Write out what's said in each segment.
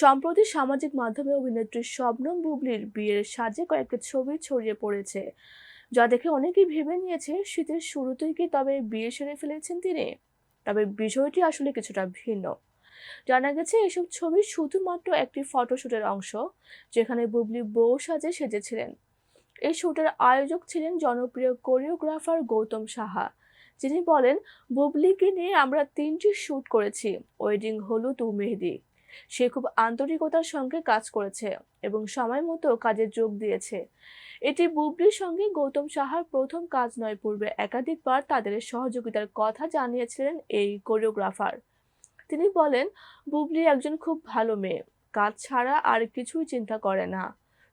সম্প্রতি সামাজিক মাধ্যমে অভিনেত্রী শবনম বুবলির বিয়ের সাজে কয়েকটি ছবি ছড়িয়ে পড়েছে, যা দেখে অনেকেই ভেবে নিয়েছে শীতের শুরুতেই কি তবে বিয়ে সেরে ফেলেছেন তিনি। তবে বিষয়টি আসলে কিছুটা ভিন্ন। জানা গেছে, এসব ছবি শুধুমাত্র একটি ফটোশুটের অংশ, যেখানে বুবলি বউ সাজে সেজেছিলেন। এই শুটের আয়োজক ছিলেন জনপ্রিয় কোরিওগ্রাফার গৌতম সাহা। যিনি বলেন, বুবলিকে নিয়ে আমরা তিনটি শ্যুট করেছি, ওয়েডিং হলুদ ও মেহেদি। সে খুব আন্তরিকতার সঙ্গে কাজ করেছে এবং সময় মতো কাজে যোগ দিয়েছে। এটি বুবলির সঙ্গে গৌতম সাহার প্রথম কাজ নয়, পূর্বে একাধিকবার তাদের সহযোগিতার কথা জানিয়েছিলেন এই কোরিওগ্রাফার। তিনি বলেন, বুবলি একজন খুব ভালো মেয়ে, কাজ ছাড়া আর কিছুই চিন্তা করে না।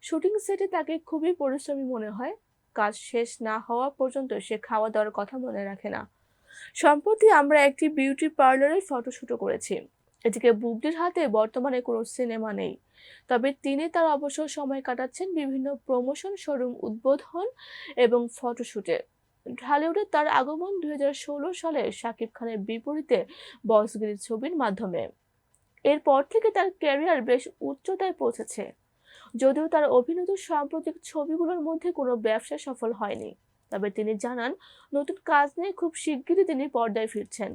শুটিং সেটে তাকে খুবই পরিশ্রমী মনে হয়, কাজ শেষ না হওয়া পর্যন্ত সে খাওয়া দাওয়ার কথা মনে রাখে না। সম্প্রতি আমরা একটি বিউটি পার্লারের ফটোশ্যুটও করেছি। এদিকে বুবলির হাতে বর্তমানে কোনো সিনেমা নেই। তবে তিনি তার অবসর সময় কাটাচ্ছেন বিভিন্ন প্রমোশন শোরুম উদ্বোধন এবং ফটোশ্যুটে ঢালিউডে তার আগমন দু হাজার ষোলো সালে শাকিব খানের বিপরীতে বসগিরি ছবির মাধ্যমে। এরপর থেকে তার ক্যারিয়ার বেশ উচ্চতায় পৌঁছেছে। যদিও তার অভিনীত সাম্প্রতিক ছবিগুলোর মধ্যে কোনো ব্যবসা সফল হয়নি। তবে তিনি জানান, নতুন কাজ নিয়ে খুব শিগগিরই তিনি পর্দায় ফিরছেন।